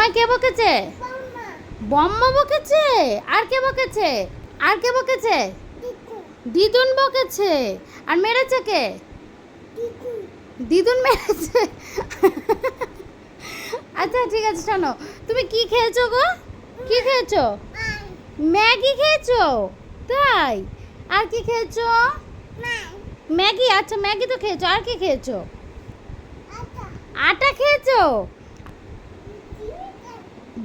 তোমায় কে বকেছে? বম্মা বকেছে? আর কে বকেছে? আর কে বকেছে? দিদুন বকেছে। আর মেরেছে কে? দিদুন মেরেছে। আচ্ছা ঠিক আছে, শোনো। তুমি কি খেয়েছো গো? কি খেয়েছো? ম্যাগি খেয়েছো? তাই? আর কি খেয়েছো? ম্যাগি? আচ্ছা ম্যাগি তো খেয়েছো। আর কি খেয়েছো? আটা খেয়েছো?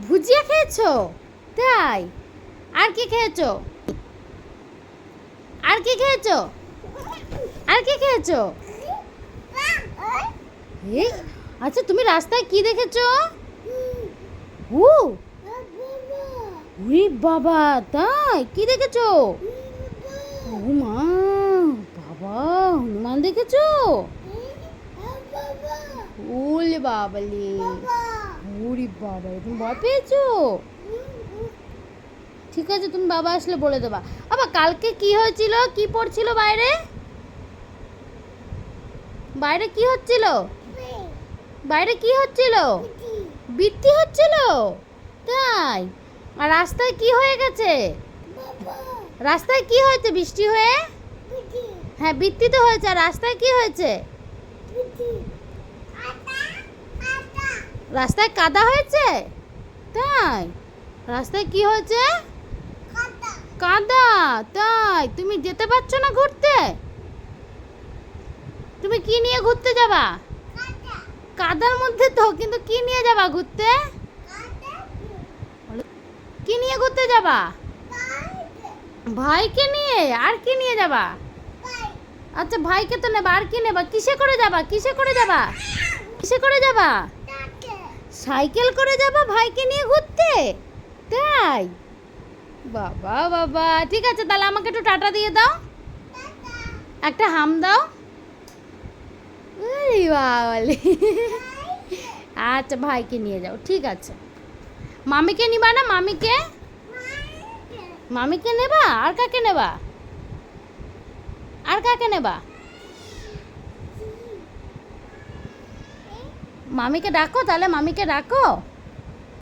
ভুজিয়া খেয়েছো? তাই? আর কি খেয়েছো? আর কি খেয়েছো? আর কি খেয়েছো? আচ্ছা তুমি রাস্তায় কি দেখেছ? বাবা, তাই? কি দেখেছ? ও বাবা, হনুমান দেখেছ? ওলে বাবালে। ওরে বাবা তুমি ভয় পেয়েছ? ঠিক আছে তুমি বাবা আসলে বলে দেবা। আবার কালকে কি হয়েছিল? কি পড়ছিল বাইরে? বাইরে কি হচ্ছিল? বাইরে কি হচ্ছিল? বৃত্তি হচ্ছিল? তাই? আর রাস্তায় কি হয়ে গেছে? রাস্তায় কি হয়েছে বৃষ্টি হয়ে? হ্যাঁ বৃত্তি তো হয়েছে আর রাস্তায় কি হয়েছে? রাস্তায় কাদা হয়েছে? তাই? রাস্তায় কি হয়েছে? কাদা। তাই? তুমি যেতে পারছ না ঘুরতে? তুমি কি নিয়ে ঘুরতে যাবা? কাদার মধ্যে তো কিন্তু কি নিয়ে যাবা ঘুরতে? কি নিয়ে ঘুরতে যাবা? ভাইকে। নিয়ে? আর কি নিয়ে যাবা? আচ্ছা ভাইকে তো নেবা আর কি নেবা? কিসে করে যাবা? কিসে করে যাবা? কিসে করে যাবা? সাইকেল করে যাবা ভাইকে নিয়ে ঘুরতে? তাই? বাবা বাবা, ঠিক আছে, তাহলে আমাকে একটু টাটা দিয়ে দাও। একটা হাম দাও। আচ্ছা ভাইকে নিয়ে যাও, ঠিক আছে। মামিকে নিবা না, মামিকে? মামিকে নেবা? আর কাকে নেবা? আর কাকে নেবা? মামিকে ডাকো তাহলে মামিকে ডাকো।